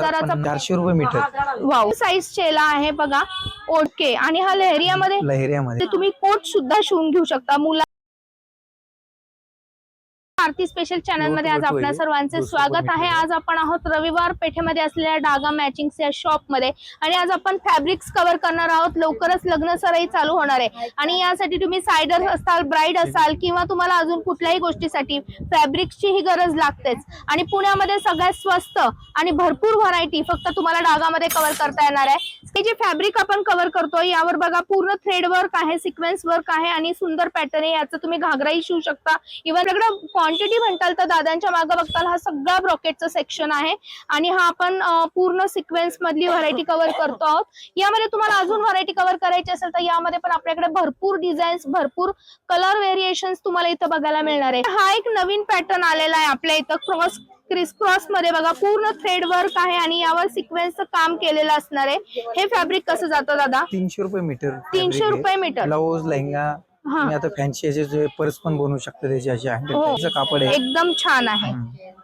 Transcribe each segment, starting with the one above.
हजाराचा चारशे रुपये मीटर. वाव साईज चेला आहे बघा. ओके आणि हा लेहरियामध्ये लहेरियामध्ये. तुम्ही कोट सुद्धा शिवून घेऊ शकता. मुला आरती स्पेशल चॅनलमध्ये आज आपल्या. सर्वांचे स्वागत आहे. आज आपण आहोत रविवार पेठेमध्ये असलेल्या डागा मॅचिंग या शॉपमध्ये. आणि आज आपण फॅब्रिक्स कव्हर करणार आहोत. लवकरच लग्न सराई चालू होणार आहे. आणि यासाठी तुम्ही सायडर असाल ब्राईड असाल किंवा तुम्हाला अजून कुठल्याही गोष्टीसाठी फॅब्रिक्सची ही गरज लागतेच. आणि पुण्यामध्ये सगळ्यात स्वस्त आणि भरपूर व्हरायटी फक्त तुम्हाला डागामध्ये कव्हर करता येणार आहे. हे जे फॅब्रिक आपण कव्हर करतो यावर बघा पूर्ण थ्रेड वर्क आहे सिक्वेन्स वर्क आहे आणि सुंदर पॅटर्न आहे. याचं तुम्ही घागराही शिवू शकता. इव्हन क्वांटिटी म्हणताल तर दादांच्या मागे बघताल हा सगळा ब्रॉकेटचा सेक्शन आहे. आणि हा आपण पूर्ण सिक्वेन्स मधली व्हरायटी कव्हर करतो आहोत. यामध्ये तुम्हाला अजून व्हरायटी कव्हर करायची असेल तर यामध्ये पण आपल्याकडे भरपूर डिझाईन्स भरपूर कलर व्हेरिएशन तुम्हाला इथं बघायला मिळणार आहे. हा एक नवीन पॅटर्न आलेला आहे आपल्या इथं. क्रॉस क्रिस क्रॉसमध्ये बघा पूर्ण थ्रेड वर्क आहे आणि यावर सिक्वेन्सचं काम केलेलं असणार आहे. हे फॅब्रिक कसं जातं दादा? तीनशे रुपये मीटर तीनशे रुपये मीटर. ब्लाऊज लेहंगा तुम्ही आता फॅन्सी याचे जे पर्स पण बनवू शकता त्याचे असे हंड्रेड हो. कापड आहे एकदम छान आहे.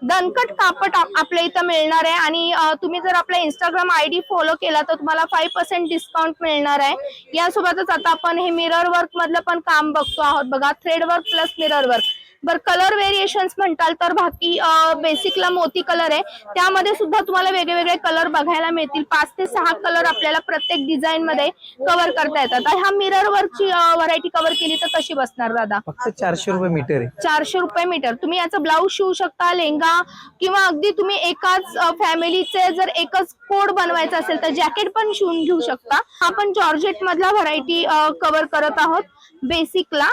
दणकट कापड आप- आपल्या इथं मिळणार आहे. आणि तुम्ही जर आपला इंस्टाग्राम आय डी फॉलो केला तर तुम्हाला फाईव्ह पर्सेंट डिस्काउंट मिळणार आहे. यासोबतच आता आपण हे मिरर वर्क मधलं पण काम बघतो आहोत. बघा thread work plus mirror work बर कलर व्हेरिएशन्स म्हणताल तर बाकी बेसिकला मोती कलर आहे. त्यामध्ये सुद्धा तुम्हाला वेगळे वेगळे कलर बघायला मिळतील. पाच ते सहा कलर आपल्याला प्रत्येक डिझाईन मध्ये कव्हर करता येतात. ह्या मिरर वर्कची व्हरायटी कव्हर केली तर कशी बसणार दादा. फक्त चारशे रुपये मीटर आहे. चारशे रुपये मीटर तुम्ही याचं ब्लाऊज शिवू शकता लेहंगा किंवा अगदी तुम्ही एकाच फॅमिलीचे जर एकच कोड बनवायचा असेल तर जॅकेट पण शिवून घेऊ शकता. आपण जॉर्जेट मधला व्हरायटी कव्हर करत आहोत. बेसिकला.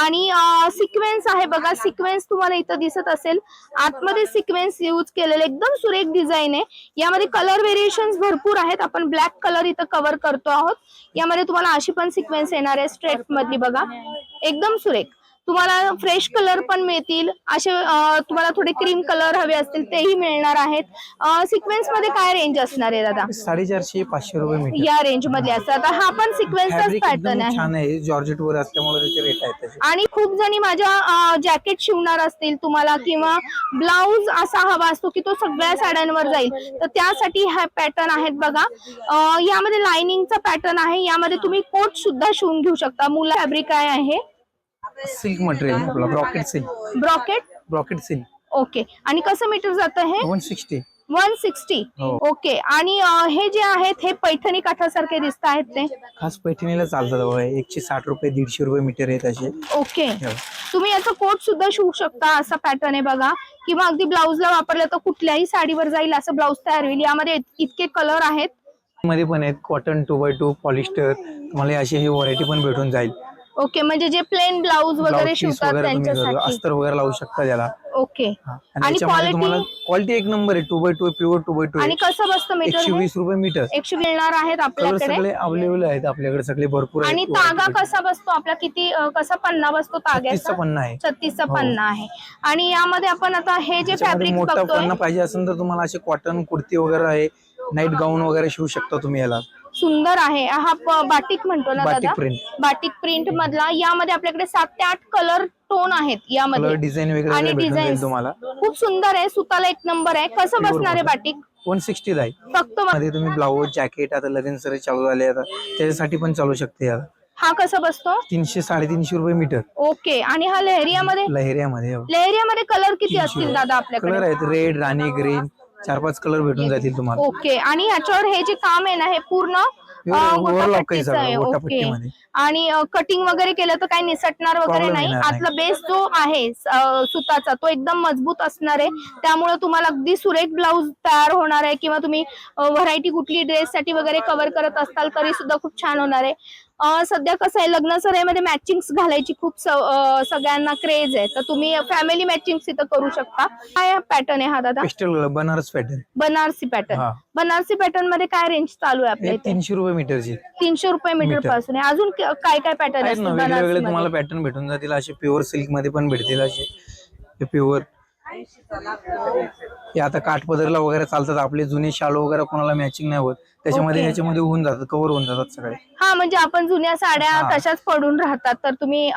आणि सिक्वेन्स आहे बघा. सिक्वेन्स तुम्हाला इथं दिसत असेल. आतमध्ये सिक्वेन्स यूज केलेले. एकदम सुरेख डिझाईन आहे. यामध्ये कलर व्हेरिएशन भरपूर आहेत. आपण ब्लॅक कलर इथं कव्हर करतो आहोत. यामध्ये तुम्हाला अशी पण सिक्वेन्स येणार आहे. स्ट्रेट मधली बघा. एकदम सुरेख. तुम्हाला फ्रेश कलर पण मिळतील. असे तुम्हाला थोडे क्रीम कलर हवे असतील तेही मिळणार आहेत. सिक्वेन्समध्ये काय रेंज असणार आहे दादा? साडेचारशे पाचशे रुपये या रेंजमध्ये असतात. हा पण सिक्वेन्सचाच पॅटर्न आहे. जॉर्जेट वर असल्यामुळे त्याचे रेट आहेत आणि खूप जणी माझ्या जॅकेट शिवणार असतील तुम्हाला किंवा ब्लाऊज असा हवा असतो की तो सगळ्या साड्यांवर जाईल. तर त्यासाठी हा पॅटर्न आहेत बघा. यामध्ये लाइनिंगचा पॅटर्न आहे. यामध्ये तुम्ही कोट सुद्धा शिवून घेऊ शकता. मुला फॅब्रिक काय आहे. सिल्क मटेरियल आपला brocade silk. Brocade? Brocade silk. Okay. आणि कसं मीटर जातं हे? One sixty. One sixty. हो. ओके. आणि अं, हे जे आहेत हे पैठणी काठासारखे दिसत आहेत ते? खास पैठणीला चालतात बाबा. एकशे साठ रुपये दीडशे रुपये मीटर आहेत असे. ओके. हो. तुम्ही याचं कोट सुद्धा शिवू शकता असा पॅटर्न आहे बघा. किंवा अगदी ब्लाऊजला वापरलं तर कुठल्याही साडीवर जाईल असं ब्लाऊज तयार होईल. यामध्ये इत- इतके कलर आहेत. मध्ये पण आहेत cotton two by two polyester तुम्हाला अशी ही व्हरायटी पण भेटून जाईल. ओके म्हणजे जे प्लेन ब्लाऊज वगैरे पीस शिवतात वगैरे तुम्ही त्यांच्यासाठी. अस्तर वगैरे लावू शकता त्याला. ओके. हा. आणि आणि याच्यामध्ये quality? तुम्हाला क्वालिटी एक नंबर आहे two by two pure two by two आणि कसं बसतं एकशे मीटर वीस रुपये मीटर एकशे मिळणार आहेत कलर आपल्याकडे? सगळे अवेलेबल आहेत आपल्याकडे सगळे भरपूर आहेत. आणि तागा कसा बसतो आपला? किती अं, कसा पन्ना बसतो ताग्याचा? पन्ना आहे. छत्तीसचा हो. पन्ना आहे. आणि यामध्ये आपण आता हे जे त्याच्यामध्ये फॅब्रिक मोठा बघतोय पन्ना पाहिजे असेल तर तुम्हाला असे कॉटन कुर्ती वगैरे आहे. नाईट गाऊन वगैरे शिवू शकता तुम्ही याला. सुंदर आहे. हा बाटिक म्हणतो ना दादा? बाटिक प्रिंट मधला यामध्ये आपल्याकडे सात ते आठ कलर टोन आहेत कलर यामध्ये डिझाईन आणि वगैरे भेटून डिझाईन तुम्हाला. खूप सुंदर आहे. सुताला एक नंबर आहे. कसं बसणार आहे. बाटिक? वन सिक्स्टी आहे. फक्त मध्ये तुम्ही ब्लाऊज जॅकेट आता लगेच सर चालू झाले आता त्याच्यासाठी पण चालू शकते हा कसा बसतो? तीनशे साडेतीनशे रुपये मीटर. ओके. आणि हा लेहरियामध्ये? लहेरियामध्ये लेहरियामध्ये कलर किती असतील दादा कलर आपल्याकडे आहेत रेड राणी ग्रीन चार पाच कलर भेटून जातील तुम्हाला. ओके आणि ह्याच्यावर हे जे काम आहे ना हे पूर्ण अं, ओव्हरलॉक काही गोटापट्टीचं आहे सगळं ओके गोटापट्टीमध्ये आणि कटिंग वगैरे केलं तर काही निसटणार वगैरे Problem नाही. येणार. आतला बेस जो आहे अं, सुताचा तो एकदम मजबूत असणार आहे. त्यामुळे तुम्हाला अगदी सुरेख ब्लाऊज तयार होणार आहे. किंवा तुम्ही व्हरायटी कुठली ड्रेस साठी वगैरे कव्हर करत असताल तरी सुद्धा खूप छान होणार आहे. सध्या कसं आहे लग्न सराईमध्ये मॅचिंग घालायची खूप सगळ्यांना क्रेज आहे. तर तुम्ही फॅमिली मॅचिंग इथं करू शकता. काय पॅटर्न आहे हा दादा? Pastel Banaras pattern Banarasi pattern Banarasi पॅटर्नमध्ये काय रेंज चालू आहे आपल्या इथे? तीनशे रुपये मीटरची तीनशे रुपये मीटर मीटर. पासून आहे. अजून क- काय काय पॅटर्न आहेत ना असतील वेगळे वेगळे बनारसी तुम्हाला? पॅटर्न भेटून जातील. असे प्युअर सिल्कमध्ये पण भेटतील असे. प्युअर हे आता काठपदरला वगैरे चालतात आपले जुने शालो वगैरे कोणाला मॅचिंग नाही होत त्याच्यामध्ये Okay. याच्यामध्ये होऊन जातात कव्हर होऊन जातात सगळे हा म्हणजे आपण जुन्या साड्या हा. तशाच पडून राहतात तर तुम्ही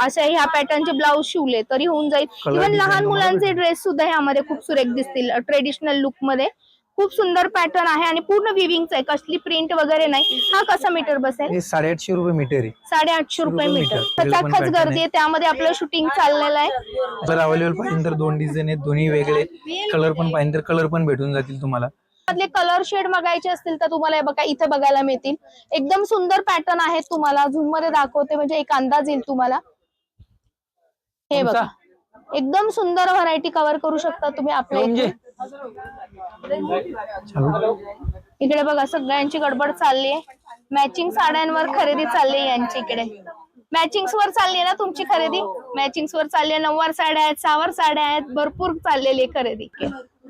अशा ह्या पॅटर्नचे ब्लाऊज शिवले तरी होऊन जाईल इव्हन design लहान मुलांचे भेटेल. ड्रेस सुद्धा ह्यामध्ये खूप सुरेख दिसतील ट्रेडिशनल लुकमध्ये खूप सुंदर पॅटर्न आहे आणि पूर्ण विविंगचा आहे. कसली प्रिंट वगैरे नाही. हा कसा मीटर बसेल? हे साडेआठशे रुपये मीटर आहे. साडेआठशे रुपये मीटर. खचाखच गर्दी आहे. त्यामध्ये आपलं शूटिंग चाललेलं आहे. जर अवेलेबल पाहिजे तर दोन डिझाईन आहेत. दोन्ही वेगळे. कलर पण पाहिजे तर कलर पण भेटून जातील तुम्हाला. मधले कलर शेड बघायचे असतील तर तुम्हाला बघा इथे बघायला मिळतील. एकदम सुंदर पॅटर्न आहेत तुम्हाला. झूममध्ये दाखवते. म्हणजे एक अंदाज येईल तुम्हाला. हे? बघा. एकदम सुंदर व्हरायटी कव्हर करू शकता तुम्ही आपल्या इकडे बघा सगळ्यांची गडबड चालली आहे. मॅचिंग साड्यांवर खरेदी चालली आहे यांची इकडे. मॅचिंग वर चालली आहे ना तुमची खरेदी? मॅचिंग वर चालली आहे नऊवार साड्या आहेत सहावार साड्या आहेत भरपूर चाललेली आहे खरेदी.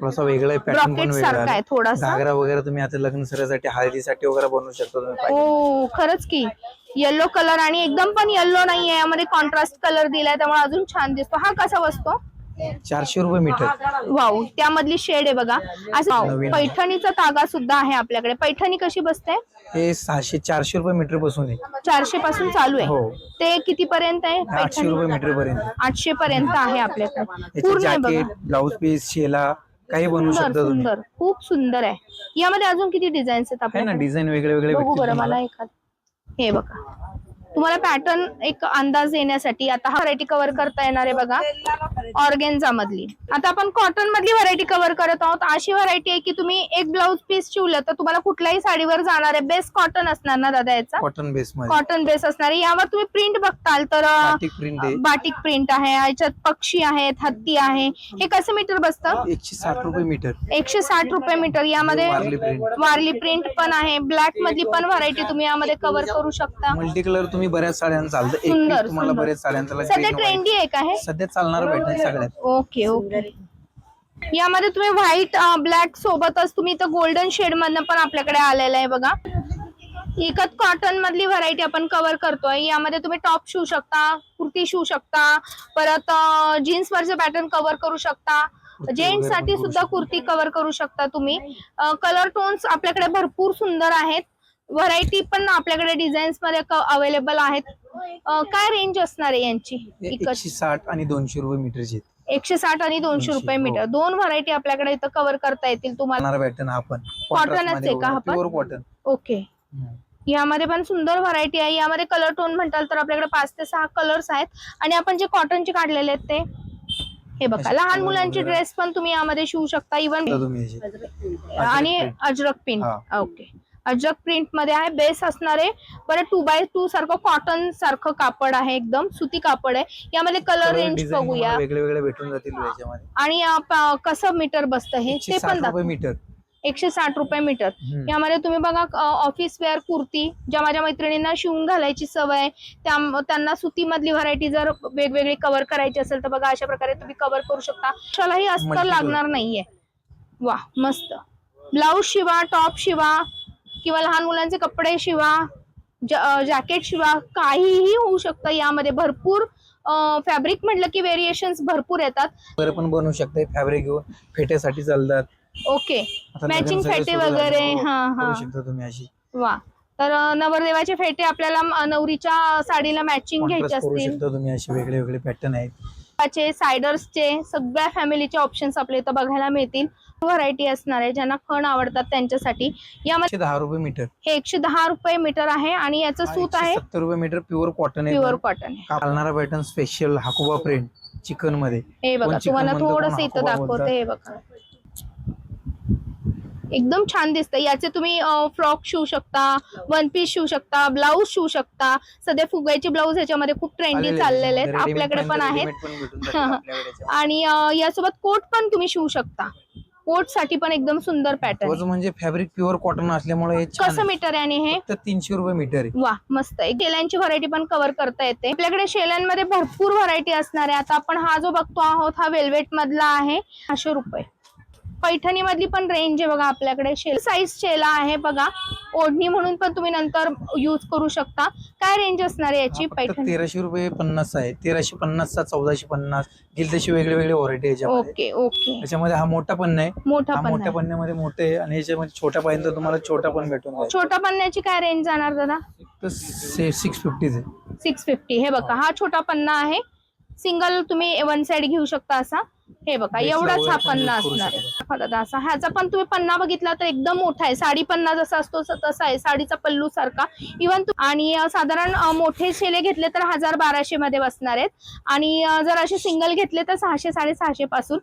थोडासा वेगळा आहे पॅटर्न पण Rocket वेगळा सारखा आहे आहे. थोडासा. घागरा वगैरे तुम्ही आता लग्न सरासाठी हळदीसाठी वगैरे बनवू शकता तुम्ही पाहिजे. हो खरंच की. येलो कलर आणि एकदम पण येल्लो नाहीये. यामध्ये कॉन्ट्रास्ट कलर दिलाय त्यामुळे अजून छान दिसतो. हा कसा बसतो? चारशे रुपये मीटर. वाव त्यामधली शेड आहे बघा. असं. नवीन. पैठणीचा तागा सुद्धा आहे आपल्याकडे. पैठणी कशी बसते? हे सहाशे चारशे रुपये मीटरपासून आहे. चारशे पासून चालू आहे. हो. ते किती पर्यंत आहे? आठशे रुपये मीटर पर्यंत. आठशे पर्यंत आहे आपल्याकडे. याचे पूर्ण आहे बघा. जॅकेट ब्लाऊज पीस शेला काही बनवू सुंदर शकता तुम्ही. सुंदर. खूप सुंदर आहे. यामध्ये अजून किती डिझाईन्स आहेत आहे ना आपल्याकडे? डिझाईन वेगळे वेगळे बघू बरं. मला एखाद. हे बघा. तुम्हाला पॅटर्न एक अंदाज येण्यासाठी आता हा व्हरायटी कव्हर करता येणार आहे बघा. ऑर्गेन्झा मधली. आता आपण कॉटन मधली व्हरायटी कव्हर करत आहोत. अशी व्हरायटी आहे की तुम्ही एक ब्लाऊज पीस शिवलं तर तुम्हाला कुठल्याही साडीवर जाणार आहे. बेस्ट कॉटन असणार ना दादा याचा? कॉटन बेस कॉटन बेस असणार आहे. यावर तुम्ही प्रिंट बघताल तर बाटिक प्रिंट आहे. याच्यात पक्षी आहेत हत्ती आहे. हे कसं मीटर बसतं? एकशे साठ रुपये मीटर एकशे साठ रुपये मीटर यामध्ये वारली प्रिंट वारली प्रिंट पण आहे. ब्लॅक मधली पण व्हरायटी तुम्ही यामध्ये कव्हर करू शकता. मल्टी कलर तुम्ही बऱ्याच साड्यांना चालतं. एक सुंदर, तुम्हाला सुंदर. बऱ्याच साड्यांचा सध्या green white. ट्रेंडी आहे का हे? सध्या चालणार पॅटर्न सगळ्यात. Okay okay. यामध्ये तुम्ही व्हाईट ब्लॅक सोबतच तुम्ही इथं गोल्डन शेड मधनं पण आपल्याकडे आलेलं आहे बघा. एकच कॉटन मधली व्हरायटी आपण कव्हर करतोय. यामध्ये तुम्ही टॉप शिवू शकता कुर्ती शिवू शकता परत जीन्स वरचे पॅटर्न कव्हर करू शकता. कुर्ती जेंट्स वगैरे साठी पण करू सुद्धा कुर्ती कव्हर करू शकता तुम्ही. कलर टोन्स आपल्याकडे भरपूर सुंदर आहेत. व्हरायटी पण आपल्याकडे डिझाईन्समध्ये अवेलेबल आहेत. अं, काय रेंज असणार आहे यांची? हे एकशे साठ आणि दोनशे रुपये मीटरचे एकशे साठ आणि दोनशे दोनशे, रुपये हो. मीटर दोन व्हरायटी आपल्याकडे इथं कव्हर करता येतील तुम्हाला. पॅटर्न हा पण. Cotton च आहे का हा पण? प्युअर कॉटन ओके यामध्ये पण सुंदर व्हरायटी आहे. यामध्ये कलर टोन म्हणताल तर आपल्याकडे पाच ते सहा कलर्स आहेत. आणि आपण जे कॉटनचे काढलेले आहेत ते हे बघा. असे लहान मुलांचे वगैरे. ड्रेस पण तुम्ही यामध्ये शिवू शकता. इव्हन तुम्ही याचे. आणि. अजरक प्रिंट हा. ओके अजरक प्रिंटमध्ये आहे बेस असणार आहे. परत टू बाय टू सारखं कॉटन सारखं कापड आहे एकदम सुती कापड आहे. यामध्ये कलर रेंज बघूया. तुम्हाला वेगळे वेगळे भेटून जातील याच्यामध्ये आणि कसं मीटर बसतं हे एकशे ते साठ पण रुपये दाखव. मीटर एकशे साठ रुपये मीटर हम्म. यामध्ये तुम्ही बघा ऑफिस वेअर कुर्ती ज्या माझ्या मैत्रिणींना शिवून घालायची सवय आहे, त्या त्यांना सुती मधली व्हरायटी जर वेगवेगळी कव्हर करायची असेल तर बघा अशा प्रकारे तुम्ही कव्हर करू शकता. कशालाही अस्तर. लागणार नाहीये. वा मस्त. ब्लाऊज शिवा टॉप शिवा किंवा लहान मुलांचे कपडे शिवा जॅकेट शिवा काहीही होऊ शकतं यामध्ये. भरपूर फॅब्रिक म्हटलं की व्हेरिएशन्स भरपूर येतात. पण बनवू शकता. फॅब्रिक घेऊन फेट्यासाठी चालतात. ओके. सगळे फेटे वगैरे, हो, हा, हा. तुम्ही अशी. वा. तर नवरदेवाचे फेटे आपल्याला नवरीच्या साडीला मॅचिंग घ्यायचे असतील. तुम्ही असे वेगळे वेगळे पॅटर्न आहेत. चे सायडर्सचे सगळ्या फॅमिलीचे ऑप्शन्स आपल्या इथं बघायला मिळतील. व्हरायटी असणार आहे ज्यांना खण आवडतात त्यांच्यासाठी. यामध्ये दहा रुपये मीटर हे एकशे दहा रुपये मीटर आहे आणि याचं सूत आहे सत्तर रुपये मीटर प्युअर कॉटन आहे. प्युअर कॉटन आहे. चालणारा पॅटर्न स्पेशल हाकुबा प्रिंट चिकनमध्ये हे बघा तुम्हाला थोडस इथं दाखवते. हे बघा. एकदम छान दिसतं याचे तुम्ही फ्रॉक शिवू शकता वन पीस शिवू शकता ब्लाऊज शिवू शकता. सध्या फुगायचे ब्लाऊज ह्याच्यामध्ये खूप ट्रेंडी चाललेले आहेत. आपल्याकडे पण आहेत. आणि यासोबत कोट पण तुम्ही शिवू शकता. कोटसाठी पण एकदम सुंदर पॅटर्न म्हणजे फॅब्रिक प्युअर कॉटन असल्यामुळे कसं मीटर आहे आणि हे? तीनशे रुपये मीटर आहे. वा मस्त आहे. शेल्यांची व्हरायटी पण कव्हर करता येते. आपल्याकडे शेल्यांमध्ये भरपूर व्हरायटी असणार आहे. आता आपण हा जो बघतो आहोत हा वेल्वेट मधला आहे पाचशे रुपये. पैठणी मधली पण रेंज आहे बघा आपल्याकडे. शेल साईज शेला आहे बघा. ओढणी म्हणून पण तुम्ही नंतर युज करू शकता. काय रेंज असणार आहे याची पैठणी? तेराशे रुपये पन्नास आहे. तेराशे पन्नासचा चौदाशे पन्नास. घेईल तशी वेगळे वेगळे व्हरायटी याच्यामध्ये. Okay okay. त्याच्यामध्ये हा मोठा पण नाही मोठा हा पण मोठ्या आहे. पन्न्यामध्ये मोठे आहे आणि याच्यामध्ये छोटा पाहिजे तर तुम्हाला छोटा पण भेटून जाईल. छोटा पन्न्याची काय रेंज जाणार दादा? तर सिक्स फिफ्टीच आहे सिक्स फिफ्टी हे बघा हा. छोटा पन्ना आहे. सिंगल तुम्ही वन साइड घेऊ शकता असा. हे बघा एवढाच हा पन्ना असणार आहे. हा असा ह्याचा पण तुम्ही पन्ना बघितला तर एकदम मोठा आहे. साडी पन्ना जसा असतो तसा आहे. साडीचा पल्लू सारखा. इव्हन आणि साधारण मोठे शेले घेतले तर हजार बाराशे मध्ये बसणार आहेत. आणि जर असे सिंगल घेतले तर सहाशे साडेसहाशे पासून.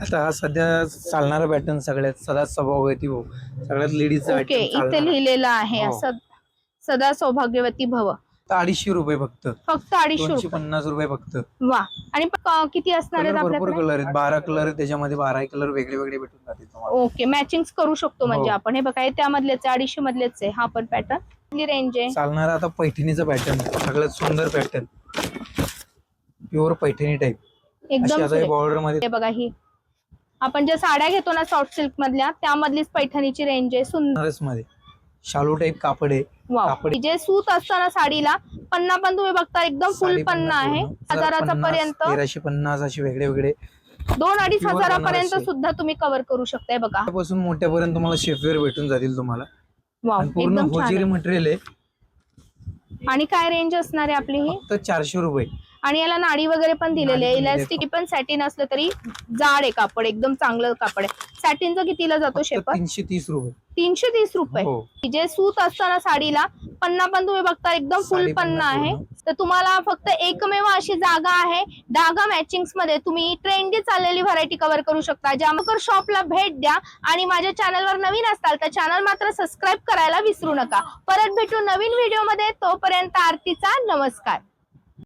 आता हा सध्या चालणारा पॅटर्न सगळ्यात सदा सभावती भाऊ. सगळ्यात लेडीज ओके इथे लिहिलेलं आहे हो. असं. सदा सौभाग्यवती भव. अडीचशे रुपये फक्त. फक्त अडीचशे दोनशे रुपये. पन्नास रुपये फक्त. वा. आणि प- क- किती असणार आहेत कलर भरपूर आपल्याकडे? कलर आहेत. बारा कलर आहेत त्याच्यामध्ये बारा कलर वेगळे वेगळे भेटून जातील तुम्हाला. ओके मॅचिंग करू शकतो म्हणजे हो. आपण. हे बघा हे त्यामधलेच आहे अडीचशे मधलेच आहे. हा पण पॅटर्न किती रेंज आहे. चालणारा आता पैठणीचा पॅटर्न सगळ्यात सुंदर पॅटर्न प्युअर पैठणी टाईप अशी एकदम आता सुरेख. बॉर्डरमध्ये हे बघा ही. आपण ज्या साड्या घेतो ना सॉफ्ट सिल्क मधल्या त्यामधलीच पैठणीची रेंज आहे. सुंदर. बनारसमध्ये शालू टाईप कापड आहे. वाव. जे सूत असतं ना साडीला पन्ना पण तुम्ही बघता एकदम फुल पन्ना आहे. हजाराचा पर्यंत. तेराशे पन्नास असे वेगळे वेगळे दोन अडीच हजारापर्यंत. सुद्धा तुम्ही कव्हर करू शकताय बघा. पासून मोठ्यापर्यंत तुम्हाला शेफवेअर भेटून जातील तुम्हाला. पूर्ण. मटेरियल आहे. आणि काय रेंज असणार आहे आपली ही? फक्त चारशे रुपये. आणि याला नाडी वगैरे पण दिलेली आहे. आहे. इलास्टिक पण सॅटिन असलं तरी जाड आहे कापड एकदम चांगलं कापड आहे. सॅटिनचं कितीला जातो शेपर तीनशे तीस रुपये. तीनशे तीस रुपये. हो. जे सूत असतं ना साडीला पन्ना पण तुम्ही बघता एकदम फुल पन्ना आहे. तर तुम्हाला फक्त एकमेव अशी जागा आहे. डागा मॅचिंगमध्ये तुम्ही ट्रेंडी चाललेली व्हरायटी कव्हर करू शकता. जामकर शॉपला भेट द्या आणि माझ्या चॅनलवर नवीन असताल तर चॅनल मात्र सबस्क्राईब करायला विसरू नका. परत भेटू नवीन व्हिडिओमध्ये. तोपर्यंत आरतीचा नमस्कार.